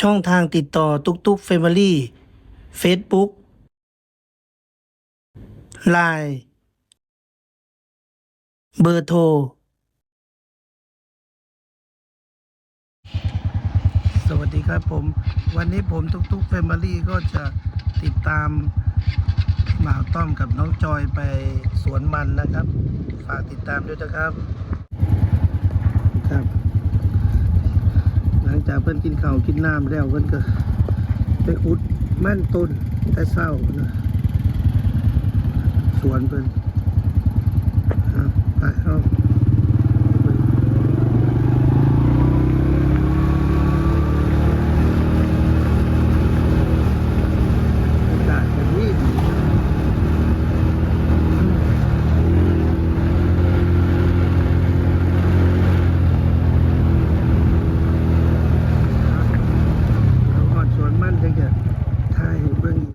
ช่องทางติดต่อตุกตุกเฟมิลี่เฟซบุ๊กไลน์เบอร์โทร สวัสดีครับผม วันนี้ผมตุกตุกเฟมิลี่ก็จะติดตามหมาต้อมกับน้องจอยไปสวนมันนะครับ ฝากติดตามด้วยนะครับครับ ลังจากเพิ่นกินข้าวกินน้ำแล้วเพิ่นก็ไปอุดมั่นต้นแต่เศร้านะสวนเพิ่นเอนไปเอาอากาศแบบนี้ดีเอาหอดสวนมั่นจังจะถ่ายให้เบิ่งอีก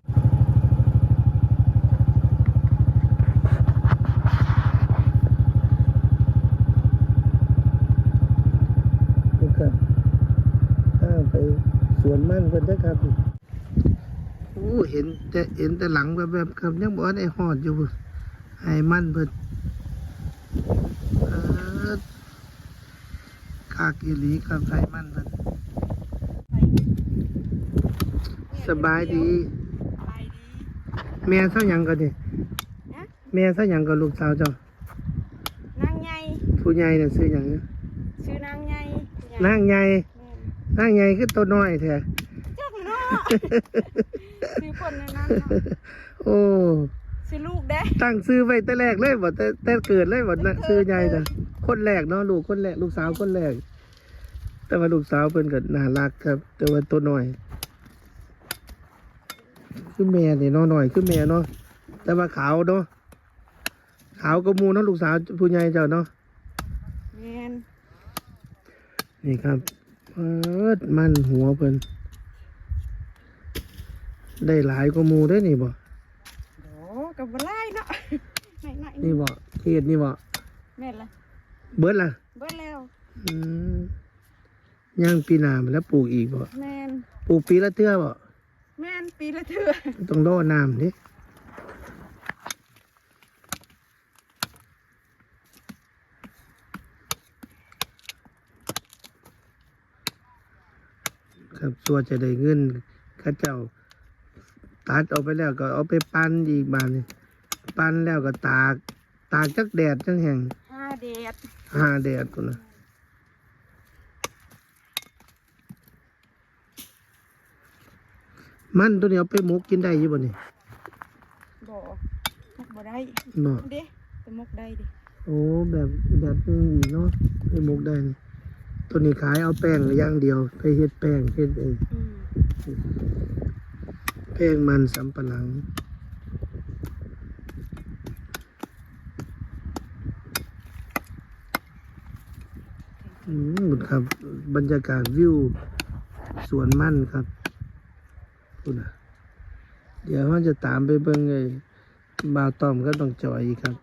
นี่ครับข้างไปสวนมั่นเพิ่นได้อครับโอ้เห็นแต่ เห็นแต่หลังแบบแบบๆครับยังบอกว่าไอ้หอดอยู่พุ่นไอ้มั่นเพิ่นเออคากอีหลีครับไอ้มั่นเพิ่นสบายดีไปดี แม่เท่าหยังก็ดินะแม่เท่าหยังก็ลูกสาวเจ้านางใหญ่ผู้ใหญ่น่ะซื้อหยังเนี่ยชื่อนางใหญ่นางใหญ่แม่นนางใหญ่คือตัวน้อยแท้จักเนาะ ชื่อคนในนั้นเนาะโอ้ชื่อลูกเด้ตั้งซื้อไว้แต่แรกเลยบ่แต่แต่เกิดเลยบ่นะซื้อใหญ่จ้ะคนแรกเนาะลูกคนแรกลูกสาวคนแรก แต่ว่าลูกสาวเพิ่นก็น่ารักครับ แต่ว่าตัวน้อย คือแม่นี่เนาะหน่อยคือแม่เนาะแต่ว่าขาวเนาะขาวก็มูเนาะลูกสาวผู้ใหญ่เจ้าเนาะแม่นนี่ครับเปิดมันหัวเพิ่น ได้หลายก็มูได้อนี่บ่ โอ้กับบ่ไล่เนาะไหนๆนี่บ่เขตนี่บ่แม่นละเบิดล่ะเบิดแล้ว อืมย่างปีหน้ามันแล้วปลูกอีกบ่แม่นปลูกปีละเทื่อบ่แม่นปีละเทื่อต้องรอน้ำนี่ครับส่วนจะได้เงินเข้าเจ้า ตัดออกไปแล้วก็เอาไปปั้นอีกบานนี่ปั้นแล้วก็ตาก ตากจักแดดจังแห่งห้าเดดหาแดดก่อนนะมันตัวนี้เอาไปหมกกินได้อยี่บ่นี่บ่มกบ่ได้เนาะเด้แต่มกได้ดิโอ้แบบแบบนึงอีกเนาะไปหมกได้นี่ตัวนี้ขายเอาแป้งอย่างเดียว ไปเฮ็ดแป้งเฮ็ดเองอืมแป้งมันสำปะหลัง อืมครับบรรยากาศวิวสวนมั่นครับคุณนะเดี๋ยวเราจะตามไปเบิ่งไอ้บ่าวตอมก็ต้องจอยครับ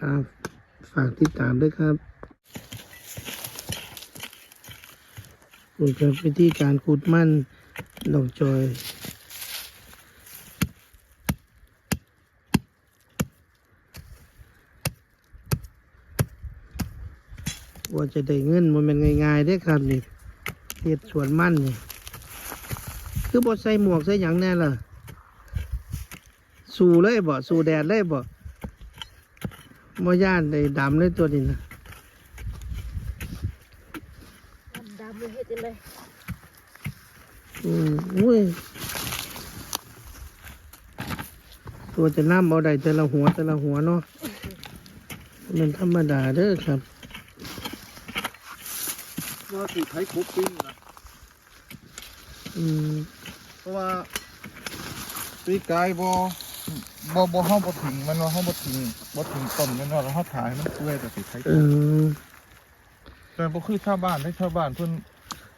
อ่าฝากติดตามด้วยครับคุณครับวิธีการขุดมั่นน้องจอย ว่าจะได้เงินมันเป็นง่ายๆได้อครับนี่เห็ดสวนมั่นนี่คือบดใส่หมวกใส่หยังแน่ล่ะ สู่เลยบ่สู่แดดเลยบ่บ่ย่านได้ดำเลยตัวนี้นะดำเลยเฮ็ดจังได๋อืมอุ้ยตัวจะน้ำเอาได้แต่ละหัวแต่ละหัวเนาะมันธรรมดาเด้อครับ ว่าถูกใช้ครบปิ้งนะอืมเพราะว่าปีกายบอบอบอห้องบอถึงมันว่าห้องบอถึงบอถึงต้นมันว่าเราห้องถ่ายมันเปื่อยแต่ติดใช้เออแต่บ่คือชาวบ้านให้ชาวบ้านเพิ่น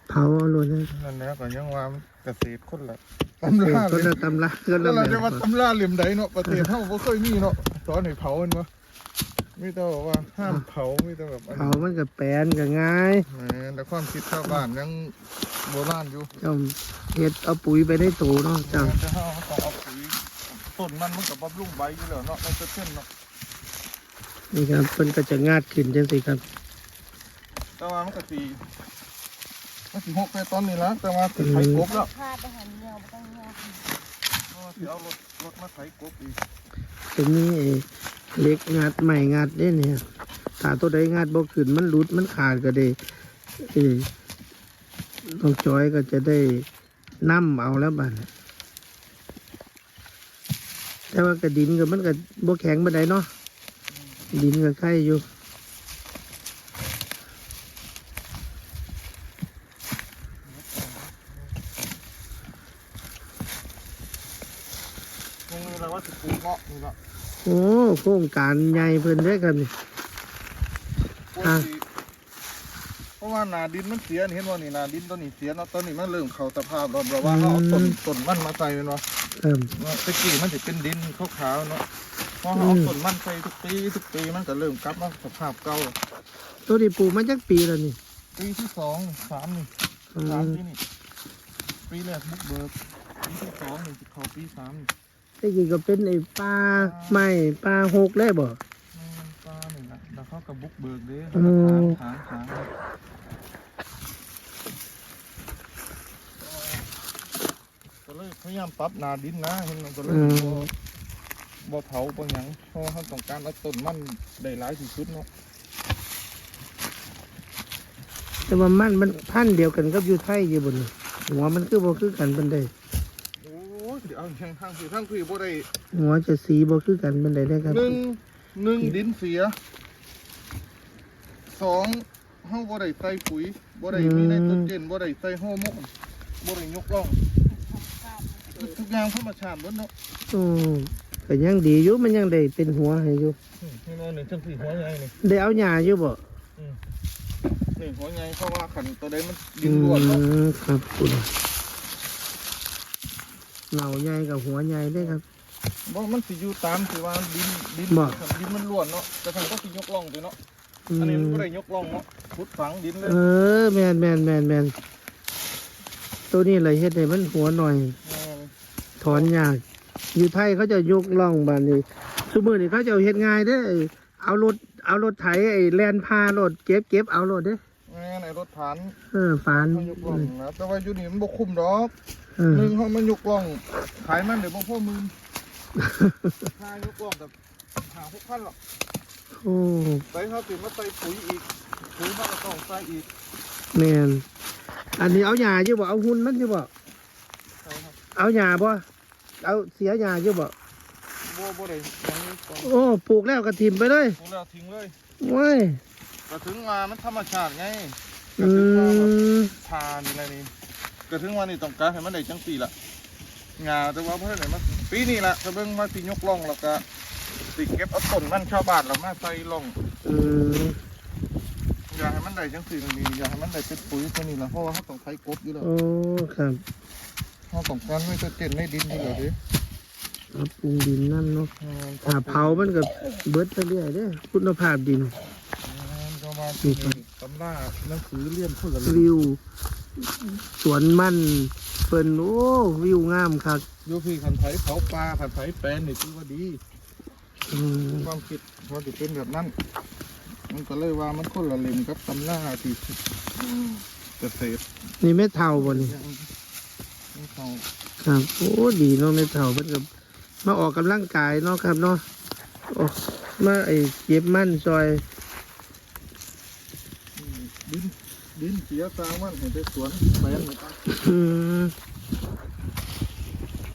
เผาเอาเลยนะนั่นแหละก็ยังว่ามันเกษตรคนละตำราก็เลละยตำราก็แล้ละวแบเราจะบมาตำราเหลี่ยมใดเนาะประเทศเฮาบ่เคยมีเนาะสอนให้เผามันวะ มีแต่บอกว่าห้ามเผามีแต่แบบอันเผามันก็แปลนก็ง่ายแหมแต่ความคิดชาวบ้านยังโบราณอยู่เจ้าเฮ็ดเอาปุ๋ยไปได้โตเนาะเจ้าจะห้าต้องเอาปุ๋ยต้นมันมันกับบำรุงใบอยู่แล้วเนาะในเส้นเนาะนี่ครับเพิ่นก็จะงาดขึ้นจังซี่ครับ แต่ว่ามันก็สีมันสีหกไปตอนนี้แล้วแต่ว่าสิไถกบแล้วพาไปหันเงียวบ่ต้องเงียวเพราะว่าสิเอารถรถมาไถกบอีก ตรงนี้ไอ้เล็กงัดใหม่งัดเด้เนี่ยถ้าตัวใดงัดบ่ขึ้นมันรุดมันขาดก็ได้เออน้องจอยก็จะได้นํเอาแล้วบัดนี้แต่ว่ากระดินก็มันก็บ่แข็งบันใดเนาะดินก็ไข่อยู่ ตรงนี้เราว่าสิปลูกเงาะนี่ละ โอ้โครงการใหญ่เพิ่นเด้อครับนี่ปลูกอะสิเพราะว่านาดินมันเสียนี่เห็นว่านี่นาดินตัวนี้เสียเนาะตอนนี้มันเริ่มเข้าสภาพแล้วเราว่าเขาเอาต้นต้นมันมาใส่เป็นว่าครับว่าตะกี้มันจะเป็นดินขาวๆเนาะพอเขาเอาต้นมันใส่ทุกปีทุกปีมันก็เริ่มกลับมาสภาพเก่าตัวนี้ปลูกมาจักปีแล้วนี่ปีที่สองสามนี่อืสามมปีนี่ปีแรกบุกเบิกปีที่สองนี่จะเข้าปีสามนี่ แต่กี้ก็เป็นไอ้ปลาไม้ปลาหกเลยบ่มันปลาหนึ่งอะแล้วเขากับบุกเบิกเด้อืมถางถางถางก็เลยพยายามปรับหนาดินนะเห็นมันก็เลยอืบ่มบ่เผาบ่หยังเพราะว่าเขาต้องการเอาต้นมันได้หลายที่สุดเนาะแต่ว่ามันมันพันธุ์เดียวกันกับอยู่ไทยอยู่บนนี่หัวมันคือบ่คือกันปานใดโอ้ ยเดี๋ยวเอาอย่างทางคือทางคือบ่ได้หัวจะสีบ่คือกันปานใดได้อครับหนึ่งหนึ่งดินเสียสองเฮาบ่ได้ใส่ปุ๋ยบ่ได้มีไนโตรเจนบ่ได้ใส่ฮอร์โมนบ่ได้ยกล่องทุกอย่างธรรมชาติหมดเนาะอืมก็ยังดีอยู่มันยังได้เป็นหัวให้อยู่นี่นอนนี่จังสี่หัวใหญ่นี่ได้เอาหญ้าอยู่บ่นี่หัวใหญ่เพราะว่าขันตัวใดมันดิอืนล้วนเนาะมครับคุณ เหนาใหญ่กับหัวใหญ่เด้อครับ บ่มันสิอยู่ตามที่ว่าดินดินบ่ ครับดินมันล้วนเนาะแต่ทางก็สิยกล่องไปเนาะอือันนี้มันมบ่ได้ยกล่องเนาะขุดฝังดินเลยเออแม่นแม่นแม่นแม่นตัวนี้เลยเฮ็ดให้มันหัวหน่อย แม่นถอนยากอยู่ไทยเขาจะยกล่องบานนี้สมมือนี่เขาจะเอาเฮ็ดง่ายเด้อไอ้เอารถเอารถไถไอ้แลนพารถเก็บเก็บเอารถเด้อแม่นไอ้รถฐานเออฟานเขายกล่องนะแต่ว่าอยู่นี่มันบ่คุ้มดอกเออ หนึ่งเขามันยกล่อง ขายมันเดี๋ยวบ่พอหมื่นค่ายกล่องกับหาหกพันหรอกโอ้ใส่เขาติดมาใส่ปุ๋ยอีกปุ๋ยมันก็ต้องใส่อีกแม่นอันนี้เอาหญ้าอยู่บ่เอาหุ่นมันอยู่บ่ใช่ครับเอาหญ้าบ่เอาเสียหญ้าอยู่บ่บ่บ่ได้หยังนี้ก่อนโอ้ปลูกแล้วก็ถิ่มไปเลยปลูกแล้วทิ้งเลยโว้ยก็ถึงว่ามันธรรมชาติไงก็อืถึงว่าแบบมทานอะไรนี่ ก็ถึงว่านี่ต้องการให้มันได้จังปีละงาแต่ว่าเพื่อนไหนมาปีนี้ละจะเบิ่งว่าสิยกล่องแล้วก็สิเก็บเอาต้นมันชาวบ้านแล้วมาใส่ล่องอืมอยากให้มันได้จังสี่นี่อยากให้มันได้เป็นปุ๋ยตัวนี้ละเพราะว่าเขาต้องใช้กบอยู่แล้วโอ้ครับเขาต้องการไม่จะเจ็นในดินอยู่แล้วดิเอาปรุงดินนั่นเนาะอืมถ้าเผามันก็เบิดไปเรื่อยเด้อคุณภาพดินก็มาที่นี่ตำราหนังสือเรียนคนละเล่มวิว สวนมันเพิ่นโอ้วิวงามครับโยพี่ขันไถเผาปลาขันไถแปลนนี่ถือว่าดีอืมความคิดว่าจะเป็นแบบนั้น มันก็เลยว่ามันคนละเล่มกับตำราที่เกษตรนี่แม่เท่าบ่นี่นี่เขาครับโอ้ดีเนาะแม่เท่าเพิ่นก็มาออกกำลังกายเนาะครับเนาะโอ้มาไอ้เก็บมันซอย ดินดินเสียสร้างมันเห็นได้สวนแปลนเหมือนกันอืม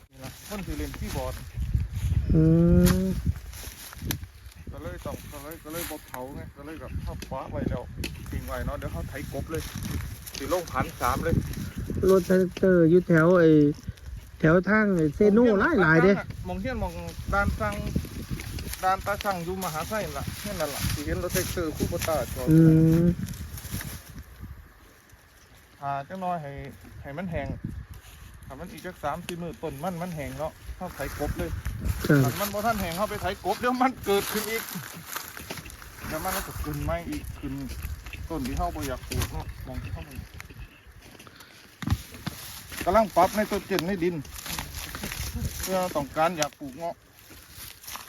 นี่ละคนที่เล่นที่บอร์ดอืมก็เลยต้องก็เลยก็เลยบอเผาไงก็เลยแบบเข้าฟ้าไว้แล้วทิ้งไว้เนาะเดี๋ยวเขาไถกบเลยสีลงพันสามเลยรถแท็กเตอร์อยู่แถวไอ้แถวทางไอ้เซโน่หลายหลายๆเด้มองเทียนมองด้านสั่งด้านตาสั่งอยู่มหาไส้นั่นล่ะแค่นั้นล่ะที่เห็นรถแท็กเตอร์คู่ปตาจอดอืม หาจังน้อยให้ให้มันแห้งถ้ามันอีกจักสามสี่มือต้นมันมันแห้งเนาะเข้าไถกบเลยครับถ้ามันบ่ท่านแห้งเข้าไปไถกบเดี๋ยวมันเกิดขึ้นอีกแล้วมันก็ขึ้นไม่อีกขึ้นต้นที่เข้าไปอยากปลูกเนาะมองที่เข้าไปกำลังปรับในตัวเจนในดิน เพื่อต้องการอยากปลูกเงาะ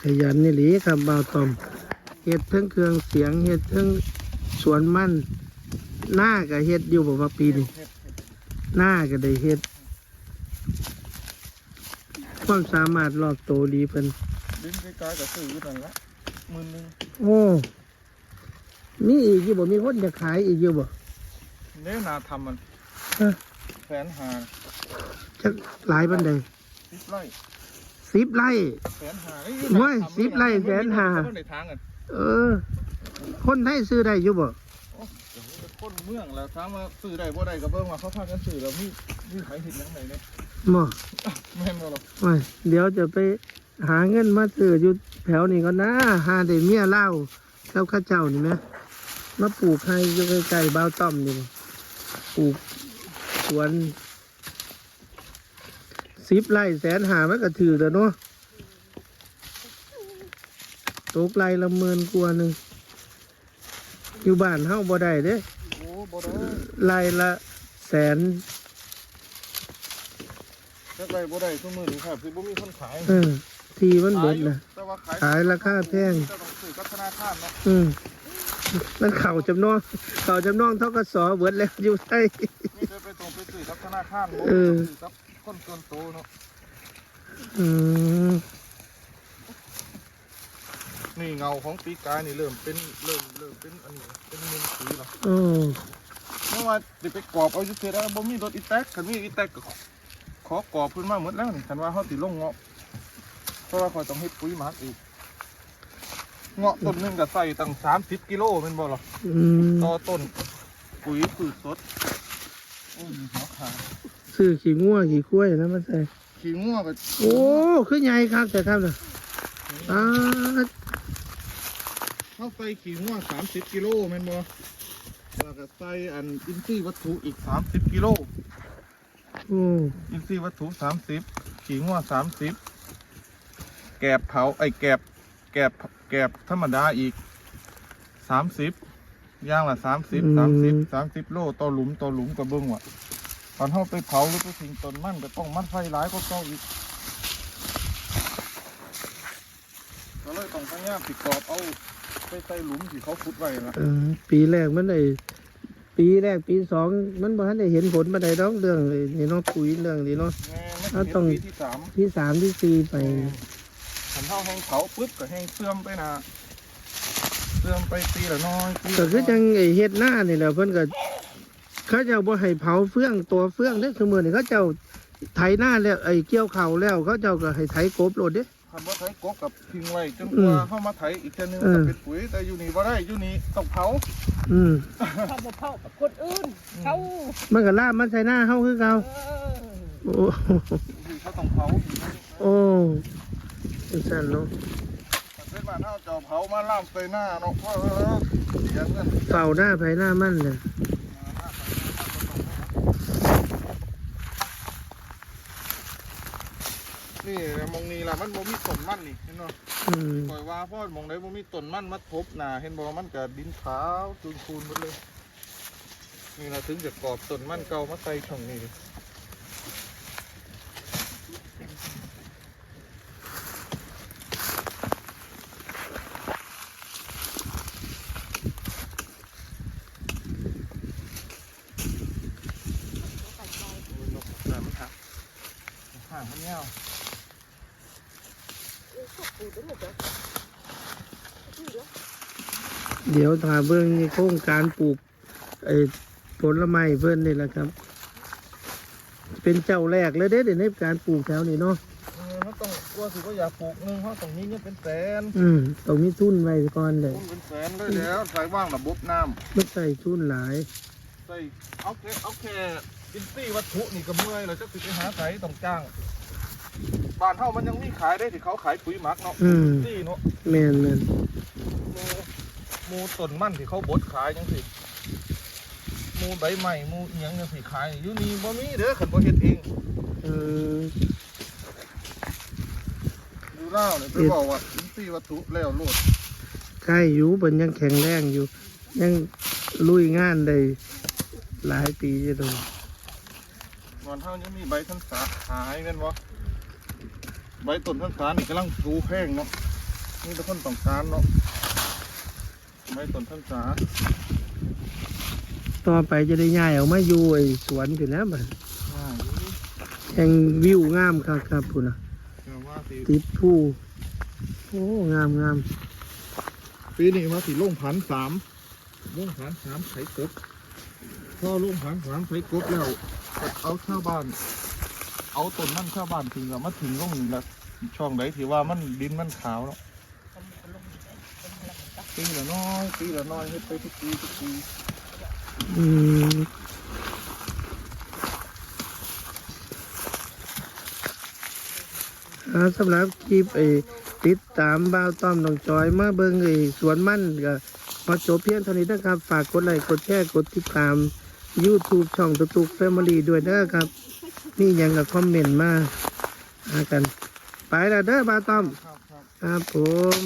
ขยันนี่หลีครับบ่าวตอมเฮ็ดทั้งเครื่องเสียงเฮ็ดทั้งสวนมัน หน้าก็เฮ็ดอยู่บ่ว่าปีนี้เฮ็ดเฮ็ดหน้าก็ได้เฮ็ด ความสามารถรอบโตดีเพิ่นดินใกล้ๆกับซื้ออยู่นั่นละหมื่นหนึ่งโอ้มีอีกอยู่บ่มีคนจะขายอีกอยู่บ่เนี่ยนาทำมันฮะแสนหาจักหลายปานใดสิบไร่สิบไร่ แสนหาโอ้ยสิบไร่แสนห้าในทางกันเออ คนไทยซื้อได้อยู่บ่ คนเมืองแล้วถามว่าซื้อได้บ่ได้ก็เบิ่งว่าเขาพากันซื้อแล้วมีมีใครเห็นยังไงเนี่ยบ่แม่นบ่หรอกไม่เดี๋ยวจะไปหาเงินมาซื้ออยู่แถวนี้ก็นะหาได้เมียเล่าวเจ้าข้าเจ้านี่ไหมมาปลูกให้อยู่ใกล้ๆบ้าวต้อมนี่บ่ปลูกสวนสิบไร่แสนหามันก็ถือแล้วเนาะตกไร่ละหมื่นกว่าหนึ่งอยู่บ้านเฮาบ่ได้เด้โอ้ บ่ได้ไร่ละแสนจักไรบ่ได้ทุกมื้อนี้ครับคือบ่มีคนขาย เออทีมันเบิดนะ แต่ว่าขายขายราคาแพงจะต้องซื้อกับธนาคารเนาะอืมมันเข่าจำนองเข่าจำนองเท่ากับสอเบิดแล้วอยู่ใช่มีแต่ไปตรงไปซื้อกับธนาคารบ่เออ ซื้อกับคนส่วนโตเนาะ อืมนี่เงาของปีกายนี่เริ่มเป็นเริ่มเริ่มเป็นอันนี้เป็นมุมสีแล้ว โอ้ เมื่อว่าเดี๋ยวไปกรอบเอาอยู่เสร็จแล้วบ่มีรถอีแท็กคันมีอีแท็กก็ขอกรอบขึ้นมาหมดแล้วนี่คันว่าเขาติลงเงาะเพราะว่าเขาต้องเฮ็ดปุ๋ยหมักอีกเงาะต้นหนึงก็ใส่ตั้ง30กิโลแม่นบ่หรออืมต่อต้นปุ๋ยพืชสดโอ้ยหัวขาดซื้อขี้งัวขี้กล้วยนะมันใส่ ขี้งัวก็โอ้คือใหญ่ครับแต่ครับนะอ่าเขาใส่ขี้งัว30กิโลแม่นบ่ แล้วก็ใส่อันอินทรีย์วัตถุอีก 30กิโลโอ้อินทรีย์วัตถุสามสิบขีงัวสามสิบแกบเผาไอ้แกบแกบแกบธรรมดาอีกสามสิบย่างละสามสิบสามสิบสามสิบโลต่อหลุมต่อหลุมกับเบิ้งว่ะตอนเขาไปเผาหรือไปทิ้งต้นมันก็ต้องมัดไฟหลายก็เก่าอีกก็เลยต้องพยายามติดกรอบเอาไปใส่หลุมที่เขาขุดไว้ละเออปีแรกมันได้ปีแรกปีสองมันบ่ทันได้เห็นผลมาได้ดอกเรื่องนี่เนาะปุ๋ยเรื่องนี้เนาะ แม่ไม่เอาเห็นต้องปีที่สามที่สามที่สี่ไป ขันเท่าแห้งเขาปุ๊บก็แห้งเสื่อมไปนะเสื่อมไปปีละน้อยปีละก็คือน้จัอยงไอ้เฮ็ดหน้านี่แหละเพิ่นก็เขาเจ้าบ่ให้เผาเฟืองตัวเฟืองเด้อคือมื้อนี้เขาเจ้าไถหน้าแล้วไอ้เกี่ยวข้าวแล้วเขาเจ้าก็ให้ไถกบโลดเด้ คันว่าไถกบกับทิ้งไว้จนกอืว่ามเข้ามาไถอีกเทีนึงเออก็เป็นปุ๋ยแต่อยู่นี่บ่ได้อยู่นี่ต้องเผาอืมเขาบอกเผากับคนอื่นเขามันก็ลาบมันใส่หน้าเฮาคือเก่าเออโอ้อยู่เขาต้องเผาอยู่นี่โอ้จังซั่นเนาะถ้าเป็นบ้านเฮาเจ้าเผามาล่ามใส่หน้าเนาะเพราะเสียเงินเฝ้าหน้าไผหน้ามันน่ะ นี่มองนี่ล่ะมันบ่มีต้นมันนี่เห็นบ่อืมปล่อยว่าเพราะมองได้บ่มีต้นมันมาทบหน้าเห็นบ่มันก็ดินขาวจูนคูนหมดเลยนี่ล่ะถึงจะกรอบต้นมันเก่ามาใส่ช่องนี้นกน้ำครับห่างมันเงา เดี๋ยวถ้าเบิ่งในโครงการปลูกไอ้ผลไม้เพิ่นนี่แหละครับ เป็นเจ้าแรกเลยเด้เดี๋ยวในการปลูกแถวนี้เนาะเออเขาต้องกลัวสิว่าอยากปลูกหนึงเขาต้องมีเงินเป็นแสนอืมต้องมีทุนไว้ก่อนเลยต้นเป็นแสนเลยแล้วใส่ว่างระบบน้มันใส่ทุนหลายำใส่เอาแค่เอาแค่อินทรีย์วัตถุนี่ก็เมื่อยแล้วจะสิไปหาใส่ต้องจ้างบ้านเฮามันยังมีขายได้ที่เขาขายปุ๋ยหมักเนาะอืมอินทรีย์เนาะแม่นแม่นหมูห มูต้นมันที่เขาบดขายจังสิหมูใบใหม่หมูเอียงจังสิขายอยู่นี่บ่มีเด้อขันบ่เฮ็ดเองอืมดูเล่าเนี่ยไปบอกว่าอินทรีย์วัตถุแล้วโลดขล้อยู่เพิ่นยังแข็งแรงอยู่ ยังลุยงานได้หลายปีอยู่ตรงก่อนเท่ายังมีใบทันษาหายกันวะใบต้นทันษานี่กำลังดูแพงเนาะนี่ทุกคนต้องการเนาะ ใบต้นทันษาต่อไปจะได้ย้ายออกมาอยู่ไอ้สวนขึ้นนะบัดอ่าแห่งวิวงามครับครับพุ่นน่ะเดี๋ยวว่าสิติดผู้โอ้งามงามปีนี้มาสิลงผันสามลงผันสามไข่กบพอลงผันสามไข่กบแล้วก็เอาชาวบ้าน เอาต้นมันชาวบ้านถึงกับมาถึงลงนี่ละช่องไหนที่ว่ามันดินมันขาวแล้ว ปีละน้อยปีละน้อยเฮ็ดไปทุกปีทุกปีอืมสำหรับคลิปไอ้ติดตามบ่าวต้อมน้องจอยมาเบิ่งไอ้สวนมั่นก็พอจบเพียงเท่านี้นะครับ ฝากกดไลค์กดแชร์กดติดตาม YouTube ช่องตุกตุกแฟมิลี่ด้วยนะครับนี่ยังกับคอมเมนต์มาหากัน ไปแล้วเด้อบ่าวต้อม ครับผม